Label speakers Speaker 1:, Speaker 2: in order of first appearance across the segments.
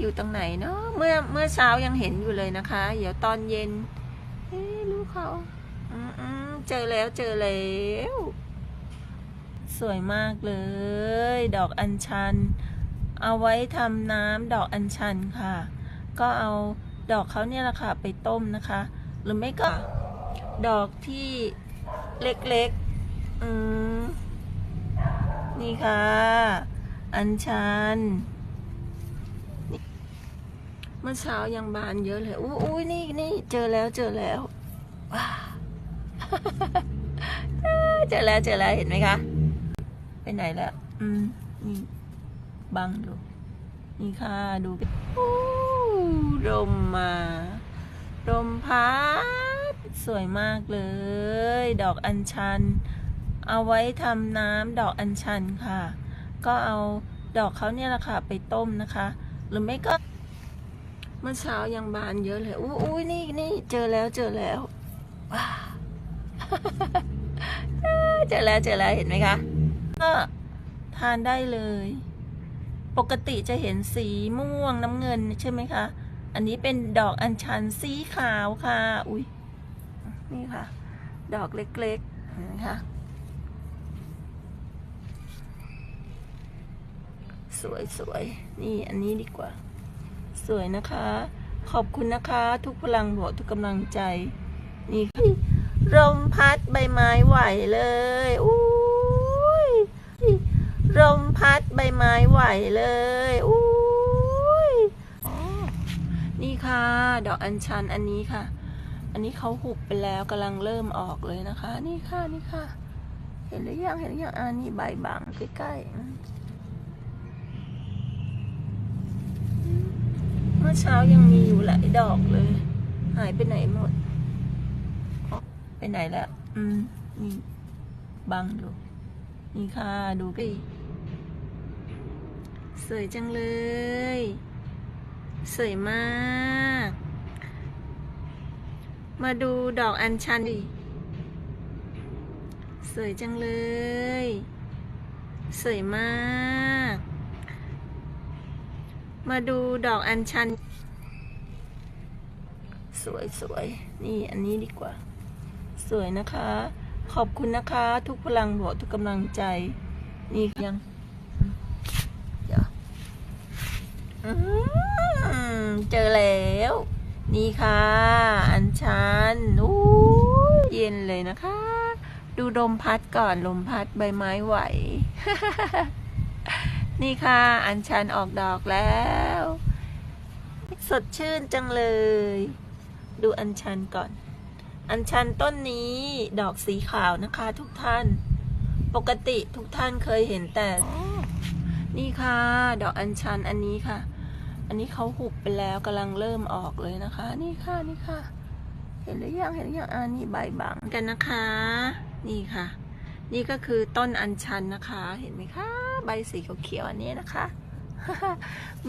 Speaker 1: อยู่ตรงไหนเนาะเมื่อเมื่อเช้ายังเห็นอยู่เลยนะคะ เดี๋ยวตอนเย็นเอ๊ะลูกเขาอืมอืมเจอแล้วเจอแล้วสวยมากเลย ดอกอัญชัน เอาไว้ทำน้ำดอกอัญชันค่ะ ก็เอาดอกเขาเนี่ยแหละค่ะไปต้มนะคะ หรือไม่ก็ดอกที่เล็กๆ อืม นี่ค่ะ อัญชัน มื่อเช้ายังบานเยอะเลยอู้อุ้ยนี่นี่เจอแล้วเจอแล้วว้าเจอแล้วเจอแล้วเห็นไหมคะ ไปไหนแล้ว อืมนี่บังอยู่นี่ค่ะดูโอ้ลมมาลมพัดสวยมากเลย ดอกอัญชัน เอาไว้ทำน้ำดอกอัญชันค่ะ ก็เอาดอกเขาเนี่ยแหละค่ะ ไปต้มนะคะ หรือไม่ก็ เมื่อเช้ายังบานเยอะเลยอู้อุ้ยนี่นี่เจอแล้วเจอแล้วว้าเจอแล้วเจอแล้วเห็นไหมคะก็ทานได้เลย ปกติจะเห็นสีม่วงน้ำเงินใช่ไหมคะ อันนี้เป็นดอกอัญชันสีขาวค่ะ อุ้ยนี่ค่ะ ดอกเล็กๆนไหมคะสวยสวยนี่อันนี้ดีกว่า สวยนะคะ ขอบคุณนะคะ ทุกพลังบวกทุกกำลังใจนี่ค่ะลมพัดใบไม้ไหวเลยอุ้ยลมพัดใบไม้ไหวเลยอุ้ยนี่ค่ะ ดอกอัญชันอันนี้ค่ะ อันนี้เขาหุบไปแล้วกำลังเริ่มออกเลยนะคะ นี่ค่ะนี่ค่ะ เห็นหรือยังเห็นหรือยังอ่านี่ใบบางใกล้ๆอืม เมื่อเช้ายังมีอยู่หลายดอกเลย หายไปไหนหมดอ๋อไปไหนแล้ว อืมนี่บังอยู่นี่ค่ะดูไปสวยจังเลย สวยมาก มาดูดอกอัญชันดิ สวยจังเลย สวยมาก มาดูดอกอัญชัน สวยสวยนี่อันนี้ดีกว่า สวยนะคะ ขอบคุณนะคะ ทุกพลังบวกทุกกำลังใจ นี่ยังเดี๋ยวเจอแล้ว นี่ค่ะ อัญชันอู้เย็นเลยนะคะ ดูลมพัดก่อนลมพัดใบไม้ไหว นี่ค่ะ อัญชันออกดอกแล้วสดชื่นจังเลย ดูอัญชันก่อน อัญชันต้นนี้ดอกสีขาวนะคะ ทุกท่าน ปกติทุกท่านเคยเห็นแต่ นี่ค่ะ ดอกอัญชันอันนี้ค่ะ อันนี้เขาหุบไปแล้วกำลังเริ่มออกเลยนะคะ นี่ค่ะนี่ค่ะ เห็นหรือยังเห็นหรือยังอ่านี่ใบบังกันนะคะ นี่ค่ะ นี่ก็คือต้นอัญชันนะคะ เห็นไหมคะใบสีเขียวๆอันนี้นะคะ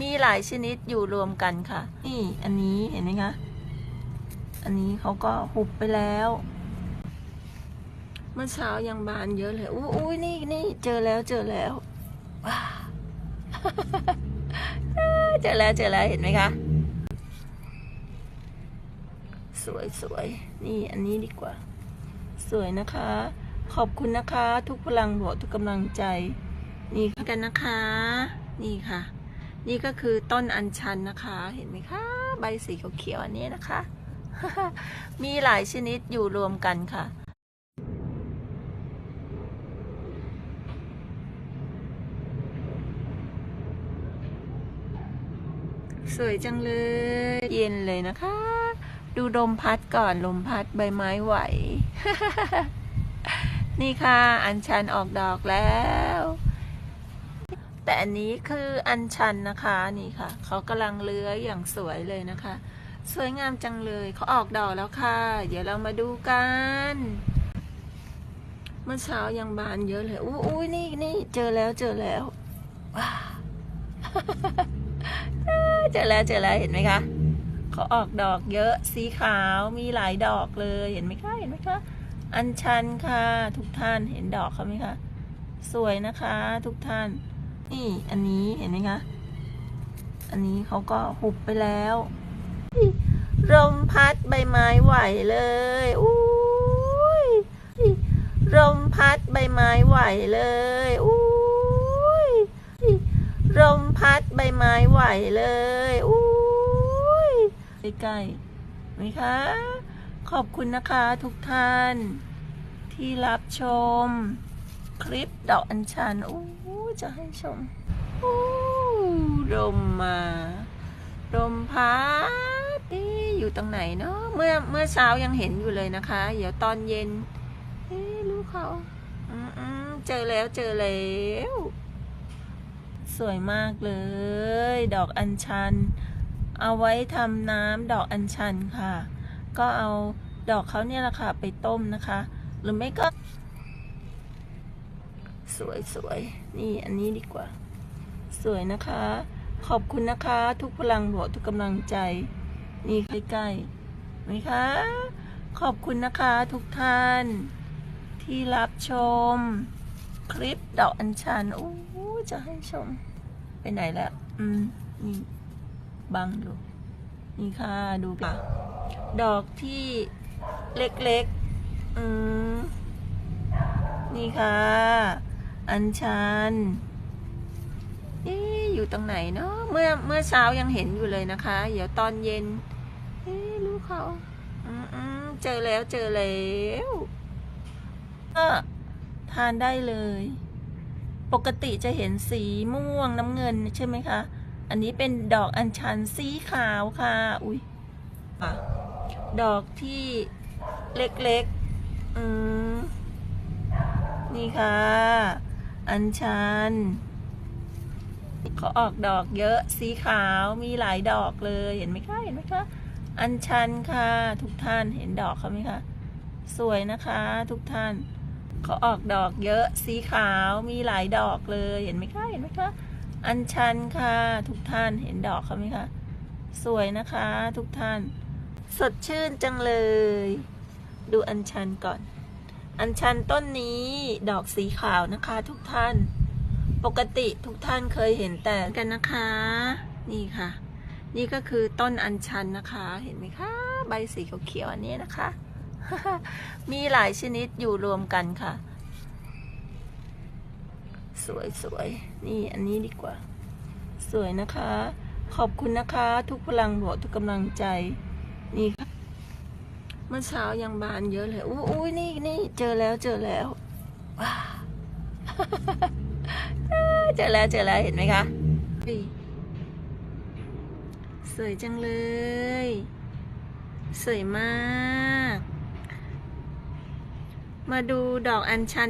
Speaker 1: มีหลายชนิดอยู่รวมกันค่ะ นี่ อันนี้เห็นไหมคะ อันนี้เขาก็หุบไปแล้ว เมื่อเช้ายังบานเยอะเลยอู้อุ้ยนี่นี่เจอแล้วเจอแล้วว้าเจอแล้วเจอแล้วเห็นไหมคะ สวยสวยนี่อันนี้ดีกว่า สวยนะคะ ขอบคุณนะคะ ทุกพลังบวกทุกกำลังใจ นี่กันนะคะ นี่ค่ะ นี่ก็คือต้นอัญชันนะคะ เห็นไหมคะ ใบสีเขียวๆอันนี้นะคะ มีหลายชนิดอยู่รวมกันค่ะ สวยจังเลย เย็นเลยนะคะ ดูลมพัดก่อนลมพัดใบไม้ไหว นี่ค่ะ อัญชันออกดอกแล้ว แต่อันนี้คืออัญชันนะคะนี่ค่ะ เขากำลังเลื้อยอย่างสวยเลยนะคะ สวยงามจังเลยเขาออกดอกแล้วค่ะ เดี๋ยวเรามาดูกัน เมื่อเช้ายังบานเยอะเลยอู้อุ้ยนี่นี่เจอแล้วเจอแล้วว้าเจอแล้วเจอแล้วเห็นไหมคะเขาออกดอกเยอะสีขาวมีหลายดอกเลยเห็นไหมคะเห็นไหมคะอัญชันค่ะทุกท่านเห็นดอกเขาไหมคะสวยนะคะ ทุกท่าน นี่อันนี้เห็นไหมคะ อันนี้เขาก็หุบไปแล้ว ลมพัดใบไม้ไหวเลยอุ้ยลมพัดใบไม้ไหวเลยอุ้ยลมพัดใบไม้ไหวเลยอุ้ยใกล้ๆไหมคะ ขอบคุณนะคะทุกท่าน ที่รับชม คลิปดอกอัญชันโอ้จะให้ชมโอ้ลมมาลมพัด อยู่ตรงไหนเนาะเมื่อเมื่อเช้ายังเห็นอยู่เลยนะคะ เดี๋ยวตอนเย็นเอ๊ะรู้เขาอืมอืมเจอแล้วเจอแล้วสวยมากเลย ดอกอัญชัน เอาไว้ทำน้ำดอกอัญชันค่ะ ก็เอาดอกเขาเนี่ยแหละค่ะไปต้มนะคะ หรือไม่ก็ สวยสวยนี่อันนี้ดีกว่า สวยนะคะ ขอบคุณนะคะ ทุกพลังบวกทุกกำลังใจ นี่ใกล้ๆไหมคะ ขอบคุณนะคะทุกท่าน ที่รับชม คลิปดอกอัญชันโอ้จะให้ชม ไปไหนแล้ว อืม นี่บังอยู่นี่ค่ะ ดูค่ะ ดอกที่เล็กๆ อืม นี่ค่ะ อัญชัน อยู่ตรงไหนเนาะเมื่อเมื่อเช้ายังเห็นอยู่เลยนะคะ เดี๋ยวตอนเย็นเอ๊ะรู้เขาอืมเจอแล้วเจอแล้วก็ทานได้เลย ปกติจะเห็นสีม่วงน้ำเงินใช่ไหมคะ อันนี้เป็นดอกอัญชันสีขาวค่ะ อุ้ยดอกที่เล็กๆ อืม นี่ค่ะ อัญชัน เขาออกดอกเยอะสีขาวมีหลายดอกเลยเห็นไหมคะเห็นไหมคะอัญชันค่ะ ทุกท่านเห็นดอกเขาไหมคะสวยนะคะทุกท่าน เขาออกดอกเยอะสีขาวมีหลายดอกเลยเห็นไหมคะเห็นไหมคะอัญชันค่ะ ทุกท่านเห็นดอกเขาไหมคะสวยนะคะทุกท่าน สดชื่นจังเลย ดูอัญชันก่อน อัญชันต้นนี้ดอกสีขาวนะคะทุกท่าน ปกติทุกท่านเคยเห็นแต่กันนะคะ นี่ค่ะ นี่ก็คือต้นอัญชันนะคะ เห็นไหมคะ ใบสีเขียวๆอันนี้นะคะ มีหลายชนิดอยู่รวมกันค่ะ สวยๆ นี่อันนี้ดีกว่า สวยนะคะ ขอบคุณนะคะ ทุกพลังบวกทุกกำลังใจ นี่ค่ะเมื่อเช้ายังบานเยอะเลย อุ้ยนี่นี่เจอแล้วเจอแล้วว้า เจอแล้วเจอแล้วเห็นไหมคะสวยจังเลย สวยมาก มาดูดอกอัญชัน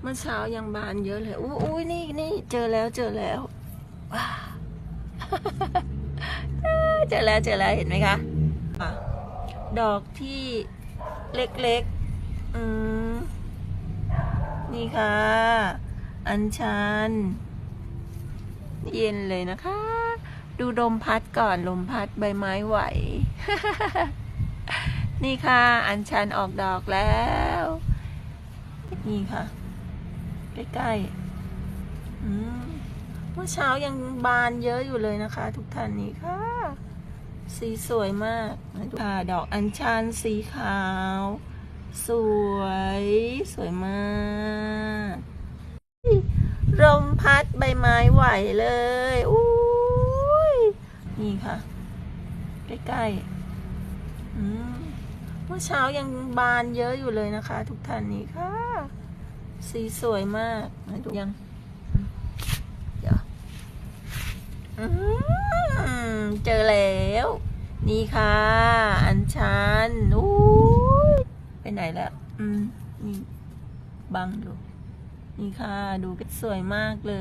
Speaker 1: เมื่อเช้ายังบานเยอะเลยอู้อุ้ยนี่นี่เจอแล้วเจอแล้วว้าเจอแล้วเจอแล้วเห็นไหมคะอะดอกที่เล็กๆ อืม นี่ค่ะ อัญชัน เย็นเลยนะคะ ดูลมพัดก่อนลมพัดใบไม้ไหว นี่ค่ะ อัญชันออกดอกแล้ว นี่ค่ะ ใกล้ๆเมื่อเช้ายังบานเยอะอยู่เลยนะคะ ทุกท่านนี่ค่ะ สีสวยมากค่ะดอกอัญชันสีขาว สวย สวยมาก ลมพัดใบไม้ไหวเลยอุ้ยนี่ค่ะ ใกล้ๆเมื่อเช้ายังบานเยอะอยู่เลยนะคะ ทุกท่านนี่ค่ะ สีสวยมากมาดูยังเดี๋ยวอืมเจอแล้ว นี่ค่ะ อัญชันอู้ยไปไหนแล้ว อืม นี่บังอยู่ นี่ค่ะ ดูสวยมากเล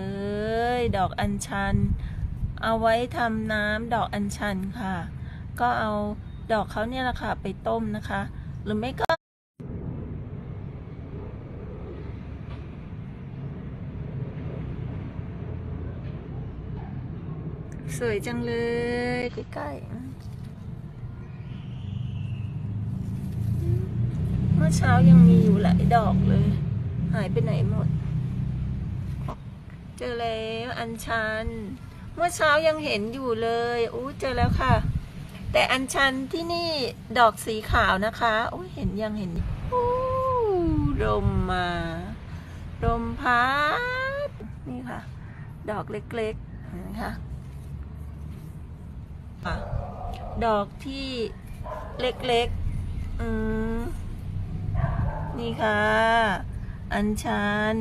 Speaker 1: ย ดอกอัญชัน เอาไว้ทำน้ำดอกอัญชันค่ะ ก็เอาดอกเขาเนี่ยแหละค่ะ ไปต้มนะคะ หรือไม่ก็สวยจังเลย ใกล้ๆ เมื่อเช้ายังมีอยู่หลายดอกเลย หายไปไหนหมด เจอแล้วอัญชัน เมื่อเช้ายังเห็นอยู่เลยอู้เจอแล้วค่ะ แต่อัญชันที่นี่ดอกสีขาวนะคะอู้เห็นยังเห็นอู้ลมมาลมพัดนี่ค่ะ ดอกเล็กๆนะคะอะดอกที่เล็กๆ อืม นี่ค่ะ อัญชัน